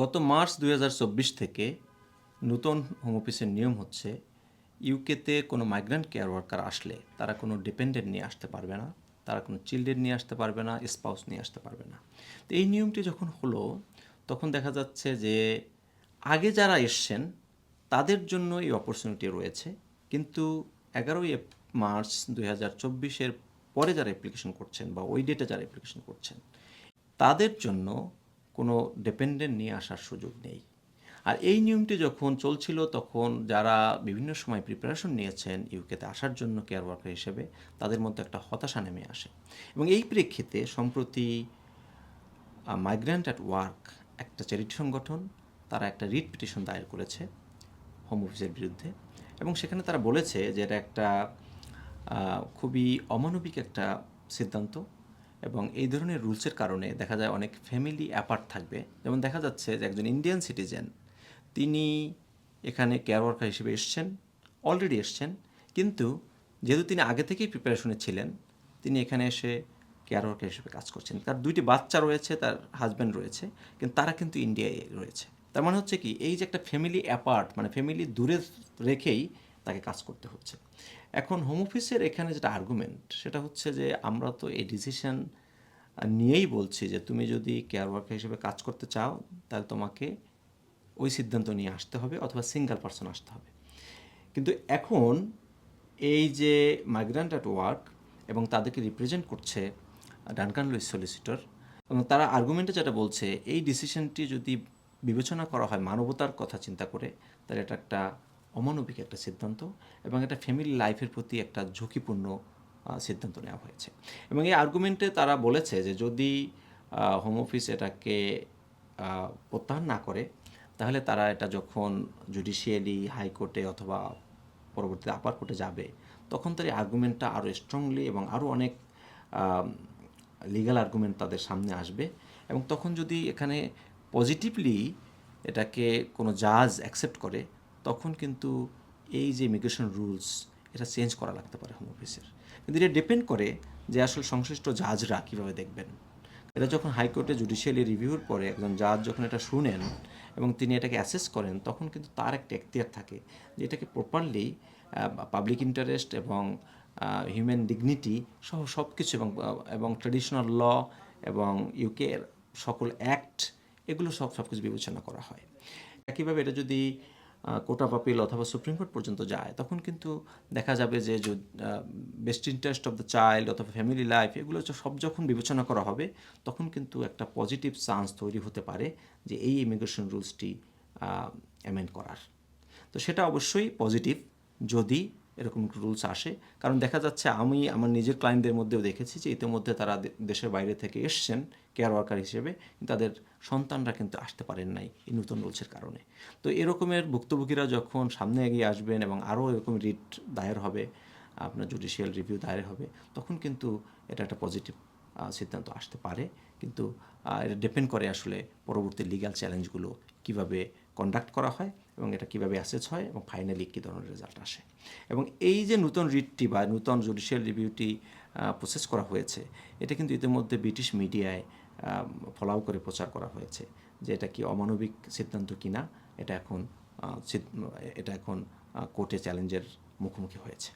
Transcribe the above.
গত মার্চ দুই হাজার চব্বিশ থেকে নতুন হোম অফিসের নিয়ম হচ্ছে ইউকেতে কোনো মাইগ্রেন্ট কেয়ার ওয়ার্কার আসলে তারা কোনো ডিপেন্ডেন্ট নিয়ে আসতে পারবে না, তারা কোনো চিলড্রেন নিয়ে আসতে পারবে না স্পাউস নিয়ে আসতে পারবে না। তো এই নিয়মটি যখন হলো, তখন দেখা যাচ্ছে যে আগে যারা এসছেন, তাদের জন্য এই অপরচুনিটি রয়েছে। কিন্তু এগারোই মার্চ দুই হাজার চব্বিশের পরে যারা অ্যাপ্লিকেশন করছেন বা ওই ডেটে যারা অ্যাপ্লিকেশন করছেন, তাদের জন্য কোনো ডিপেন্ডেন্ট নিয়ে আসার সুযোগ নেই। আর এই নিয়মটি যখন চলছিল, তখন যারা বিভিন্ন সময় প্রিপারেশন নিয়েছেন ইউকেতে আসার জন্য কেয়ার ওয়ার্কার হিসেবে, তাদের মধ্যে একটা হতাশা নেমে আসে। এবং এই প্রেক্ষিতে সম্প্রতি মাইগ্রেন্ট অ্যাট ওয়ার্ক একটা চ্যারিটি সংগঠন, তারা একটা রিট পিটিশন দায়ের করেছে হোম অফিসের বিরুদ্ধে। এবং সেখানে তারা বলেছে যে এটা একটা খুবই অমানবিক একটা সিদ্ধান্ত। এবং এই ধরনের রুলসের কারণে দেখা যায় অনেক ফ্যামিলি অ্যাপার্ট থাকবে। যেমন দেখা যাচ্ছে যে একজন ইন্ডিয়ান সিটিজেন তিনি এখানে কেয়ার ওয়ার্কার হিসেবে এসছেন অলরেডি এসছেন, কিন্তু যেহেতু তিনি আগে থেকেই প্রিপারেশনে ছিলেন, তিনি এখানে এসে কেয়ার ওয়ার্কার হিসেবে কাজ করছেন। তার দুইটি বাচ্চা রয়েছে, তার হাজব্যান্ড রয়েছে, কিন্তু তারা কিন্তু ইন্ডিয়ায় রয়েছে। তার মানে হচ্ছে কি, এই যে একটা ফ্যামিলি অ্যাপার্ট মানে ফ্যামিলি দূরে রেখেই তাকে কাজ করতে হচ্ছে। এখন হোম অফিসের এখানে যেটা আর্গুমেন্ট সেটা হচ্ছে যে আমরা তো এই ডিসিশন নিয়েই বলছি যে তুমি যদি কেয়ার ওয়ার্কার হিসেবে কাজ করতে চাও, তাহলে তোমাকে ওই সিদ্ধান্ত নিয়ে আসতে হবে অথবা সিঙ্গেল পার্সন আসতে হবে। কিন্তু এখন এই যে মাইগ্রেন্ট অ্যাট ওয়ার্ক এবং তাদেরকে রিপ্রেজেন্ট করছে ডানকান লুইস সলিসিটর এবং তারা আর্গুমেন্টে যেটা বলছে, এই ডিসিশনটি যদি বিবেচনা করা হয় মানবতার কথা চিন্তা করে, তাহলে এটা একটা অমানবিক একটা সিদ্ধান্ত এবং এটা ফ্যামিলি লাইফের প্রতি একটা ঝুঁকিপূর্ণ সিদ্ধান্ত নেওয়া হয়েছে। এবং এই আর্গুমেন্টে তারা বলেছে যে যদি হোম অফিস এটাকে প্রত্যাহার না করে, তাহলে তারা এটা যখন জুডিশিয়ালি হাইকোর্টে অথবা পরবর্তীতে আপার কোর্টে যাবে, তখন তার এই আর্গুমেন্টটা আরও স্ট্রংলি এবং আরও অনেক লিগ্যাল আর্গুমেন্ট তাদের সামনে আসবে। এবং তখন যদি এখানে পজিটিভলি এটাকে কোনো জাজ অ্যাকসেপ্ট করে, তখন কিন্তু এই যে ইমিগ্রেশন রুলস এটা চেঞ্জ করা লাগতে পারে হোম অফিসের কিন্তু এটা ডিপেন্ড করে যে আসলে সংশ্লিষ্ট জাজরা কীভাবে দেখবেন। এটা যখন হাইকোর্টে জুডিশিয়ালি রিভিউর পরে একজন জাজ যখন এটা শুনেন এবং তিনি এটাকে অ্যাসেস করেন, তখন কিন্তু তার একটা এখতিয়ার থাকে যে এটাকে প্রপারলি পাবলিক ইন্টারেস্ট এবং হিউম্যান ডিগনিটি সহ সব কিছু এবং এবং ট্রেডিশনাল ল এবং ইউকের সকল অ্যাক্ট এগুলো সব সব কিছু বিবেচনা করা হয়। একইভাবে এটা যদি কোর্ট অফ আপিল অথবা সুপ্রিম কোর্ট পর্যন্ত যায়, তখন কিন্তু দেখা যাবে যে best interest of the child অথবা ফ্যামিলি লাইফ এগুলো সব যখন বিবেচনা করা হবে, তখন কিন্তু একটা পজিটিভ চান্স তৈরি হতে পারে যে এই ইমিগ্রেশন রুলসটি অ্যামেন্ড করার। তো সেটা অবশ্যই পজিটিভ যদি এরকম রুলস আসে। কারণ দেখা যাচ্ছে আমি আমার নিজের ক্লায়েন্টদের মধ্যেও দেখেছি যে ইতিমধ্যে তারা দেশের বাইরে থেকে এসছেন কেয়ার ওয়ার্কার হিসেবে তাদের সন্তানরা কিন্তু আসতে পারেন নাই এই নতুন রুলসের কারণে। তো এরকমের ভুক্তভোগীরা যখন সামনে এগিয়ে আসবেন এবং আরও এরকম রিট দায়ের হবে, আপনার জুডিশিয়াল রিভিউ দায়ের হবে, তখন কিন্তু এটা একটা পজিটিভ সিদ্ধান্ত আসতে পারে। কিন্তু এটা ডিপেন্ড করে আসলে পরবর্তী লিগ্যাল চ্যালেঞ্জগুলো কীভাবে কন্ডাক্ট করা হয়। এবং এটা কীভাবে অ্যাসেস হয় এবং ফাইনালি কী ধরনের রেজাল্ট আসে। এবং এই যে নতুন রিটটি বা নতুন জুডিশিয়াল রিভিউটি প্রসেস করা হয়েছে, এটা কিন্তু ইতিমধ্যে ব্রিটিশ মিডিয়ায় ফলাও করে প্রচার করা হয়েছে যে এটা কি অমানবিক সিদ্ধান্ত কিনা, এটা এখন এটা এখন কোর্টে চ্যালেঞ্জের মুখোমুখি হয়েছে।